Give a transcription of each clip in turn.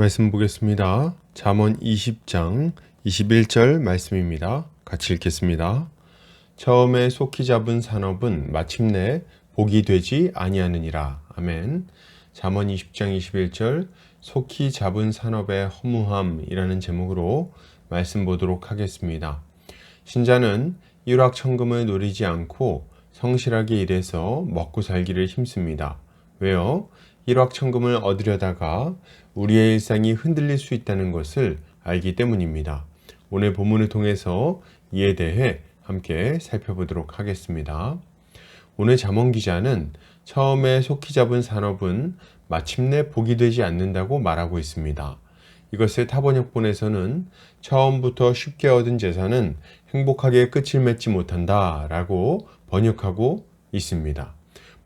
말씀 보겠습니다. 잠언 20장 21절 말씀입니다. 같이 읽겠습니다. 처음에 속히 잡은 산업은 마침내 복이 되지 아니하느니라. 아멘. 잠언 20장 21절 속히 잡은 산업의 허무함이라는 제목으로 말씀 보도록 하겠습니다. 신자는 일확천금을 노리지 않고 성실하게 일해서 먹고 살기를 힘씁니다. 왜요? 일확천금을 얻으려다가 우리의 일상이 흔들릴 수 있다는 것을 알기 때문입니다. 오늘 본문을 통해서 이에 대해 함께 살펴보도록 하겠습니다. 오늘 잠언 기자는 처음에 속히 잡은 산업은 마침내 복이 되지 않는다고 말하고 있습니다. 이것을 타번역본에서는 처음부터 쉽게 얻은 재산은 행복하게 끝을 맺지 못한다 라고 번역하고 있습니다.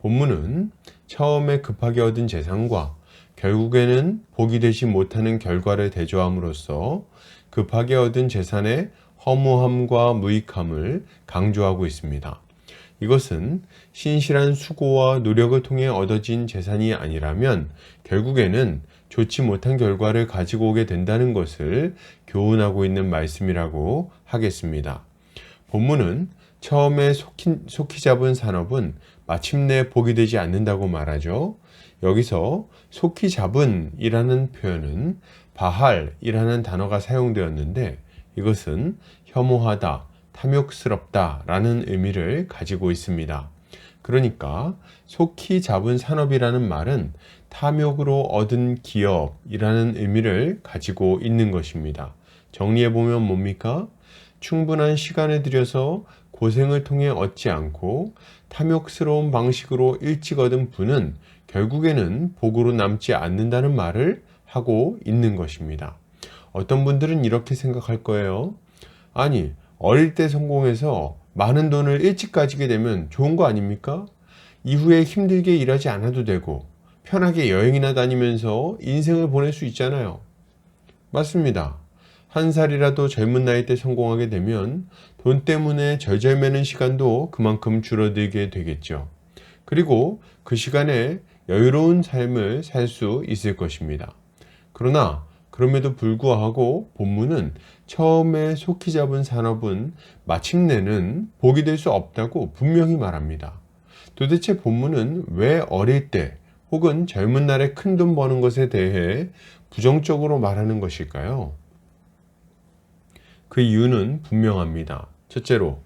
본문은 처음에 급하게 얻은 재산과 결국에는 복이 되지 못하는 결과를 대조함으로써 급하게 얻은 재산의 허무함과 무익함을 강조하고 있습니다. 이것은 신실한 수고와 노력을 통해 얻어진 재산이 아니라면 결국에는 좋지 못한 결과를 가지고 오게 된다는 것을 교훈하고 있는 말씀이라고 하겠습니다. 본문은 처음에 속히, 속히 잡은 산업은 마침내 복이 되지 않는다고 말하죠. 여기서 속히 잡은 이라는 표현은 바할이라는 단어가 사용되었는데 이것은 혐오하다, 탐욕스럽다 라는 의미를 가지고 있습니다. 그러니까 속히 잡은 산업이라는 말은 탐욕으로 얻은 기업이라는 의미를 가지고 있는 것입니다. 정리해 보면 뭡니까? 충분한 시간을 들여서 고생을 통해 얻지 않고 탐욕스러운 방식으로 일찍 얻은 분은 결국에는 복으로 남지 않는다는 말을 하고 있는 것입니다. 어떤 분들은 이렇게 생각할 거예요. 아니, 어릴 때 성공해서 많은 돈을 일찍 가지게 되면 좋은 거 아닙니까? 이후에 힘들게 일하지 않아도 되고 편하게 여행이나 다니면서 인생을 보낼 수 있잖아요. 맞습니다. 한 살이라도 젊은 나이 때 성공하게 되면 돈 때문에 절절매는 시간도 그만큼 줄어들게 되겠죠. 그리고 그 시간에 여유로운 삶을 살 수 있을 것입니다. 그러나 그럼에도 불구하고 본문은 처음에 속히 잡은 산업은 마침내는 복이 될 수 없다고 분명히 말합니다. 도대체 본문은 왜 어릴 때 혹은 젊은 날에 큰 돈 버는 것에 대해 부정적으로 말하는 것일까요? 그 이유는 분명합니다. 첫째로,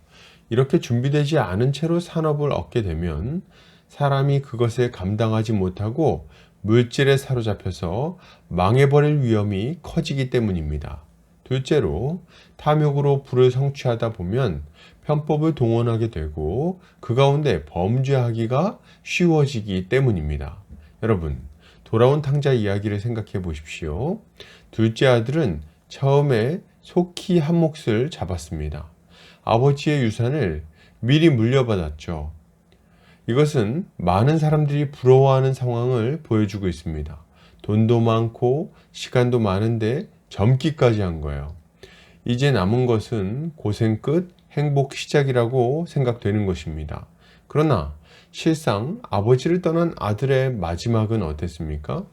이렇게 준비되지 않은 채로 산업을 얻게 되면 사람이 그것을 감당하지 못하고 물질에 사로잡혀서 망해버릴 위험이 커지기 때문입니다. 둘째로, 탐욕으로 불을 성취하다 보면 편법을 동원하게 되고 그 가운데 범죄하기가 쉬워지기 때문입니다. 여러분, 돌아온 탕자 이야기를 생각해 보십시오. 둘째 아들은 처음에 속히 한 몫을 잡았습니다. 아버지의 유산을 미리 물려받았죠. 이것은 많은 사람들이 부러워하는 상황을 보여주고 있습니다. 돈도 많고 시간도 많은데 젊기까지 한 거예요. 이제 남은 것은 고생 끝 행복 시작이라고 생각되는 것입니다. 그러나 실상 아버지를 떠난 아들의 마지막은 어땠습니까?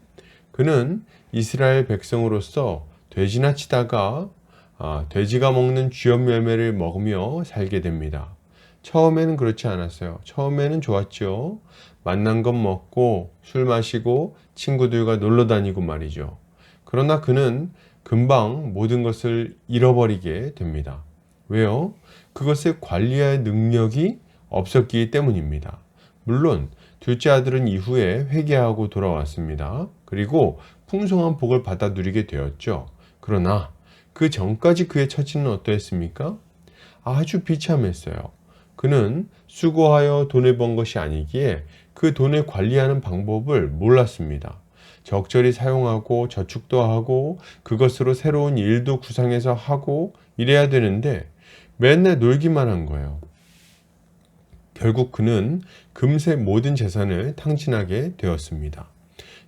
그는 이스라엘 백성으로서 돼지나 치다가 아, 돼지가 먹는 쥐염 열매를 먹으며 살게 됩니다. 처음에는 그렇지 않았어요. 처음에는 좋았죠. 만난 것 먹고 술 마시고 친구들과 놀러 다니고 말이죠. 그러나 그는 금방 모든 것을 잃어버리게 됩니다. 왜요? 그것을 관리할 능력이 없었기 때문입니다. 물론 둘째 아들은 이후에 회개하고 돌아왔습니다. 그리고 풍성한 복을 받아 누리게 되었죠. 그러나 그 전까지 그의 처지는 어떠했습니까? 아주 비참했어요. 그는 수고하여 돈을 번 것이 아니기에 그 돈을 관리하는 방법을 몰랐습니다. 적절히 사용하고 저축도 하고 그것으로 새로운 일도 구상해서 하고 이래야 되는데 맨날 놀기만 한 거예요. 결국 그는 금세 모든 재산을 탕진하게 되었습니다.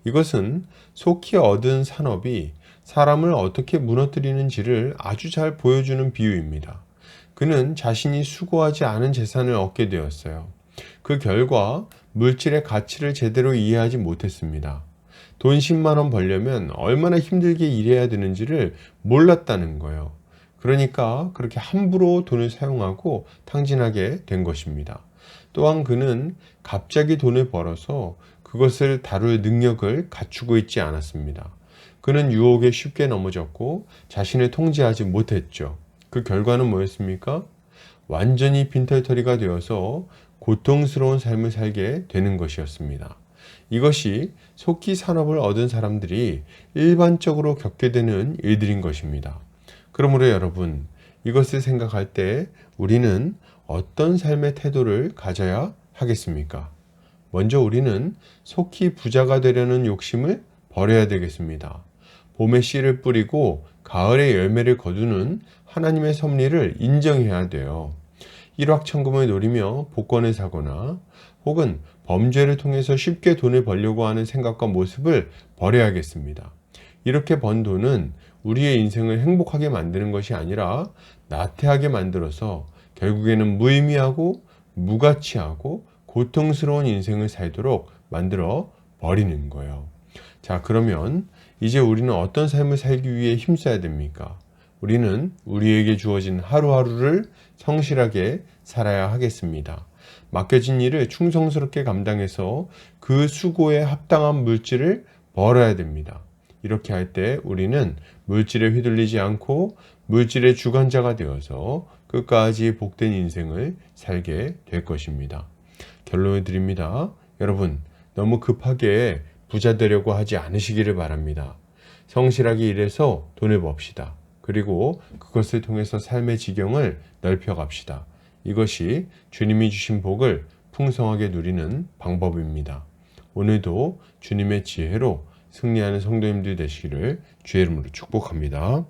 이것은 속히 얻은 산업이 사람을 어떻게 무너뜨리는지를 아주 잘 보여주는 비유입니다. 그는 자신이 수고하지 않은 재산을 얻게 되었어요. 그 결과 물질의 가치를 제대로 이해하지 못했습니다. 돈 10만 원 벌려면 얼마나 힘들게 일해야 되는지를 몰랐다는 거예요. 그러니까 그렇게 함부로 돈을 사용하고 탕진하게 된 것입니다. 또한 그는 갑자기 돈을 벌어서 그것을 다룰 능력을 갖추고 있지 않았습니다. 그는 유혹에 쉽게 넘어졌고 자신을 통제하지 못했죠. 그 결과는 뭐였습니까? 완전히 빈털터리가 되어서 고통스러운 삶을 살게 되는 것이었습니다. 이것이 속기 산업을 얻은 사람들이 일반적으로 겪게 되는 일들인 것입니다. 그러므로 여러분, 이것을 생각할 때 우리는 어떤 삶의 태도를 가져야 하겠습니까? 먼저 우리는 속히 부자가 되려는 욕심을 버려야 되겠습니다. 봄에 씨를 뿌리고 가을에 열매를 거두는 하나님의 섭리를 인정해야 돼요. 일확천금을 노리며 복권을 사거나 혹은 범죄를 통해서 쉽게 돈을 벌려고 하는 생각과 모습을 버려야겠습니다. 이렇게 번 돈은 우리의 인생을 행복하게 만드는 것이 아니라 나태하게 만들어서 결국에는 무의미하고 무가치하고 고통스러운 인생을 살도록 만들어 버리는 거예요. 자, 그러면 이제 우리는 어떤 삶을 살기 위해 힘써야 됩니까? 우리는 우리에게 주어진 하루하루를 성실하게 살아야 하겠습니다. 맡겨진 일을 충성스럽게 감당해서 그 수고에 합당한 물질을 벌어야 됩니다. 이렇게 할 때 우리는 물질에 휘둘리지 않고 물질의 주관자가 되어서 끝까지 복된 인생을 살게 될 것입니다. 결론을 드립니다. 여러분, 너무 급하게 부자 되려고 하지 않으시기를 바랍니다. 성실하게 일해서 돈을 봅시다. 그리고 그것을 통해서 삶의 지경을 넓혀 갑시다. 이것이 주님이 주신 복을 풍성하게 누리는 방법입니다. 오늘도 주님의 지혜로 승리하는 성도님들 되시기를 주의 이름으로 축복합니다.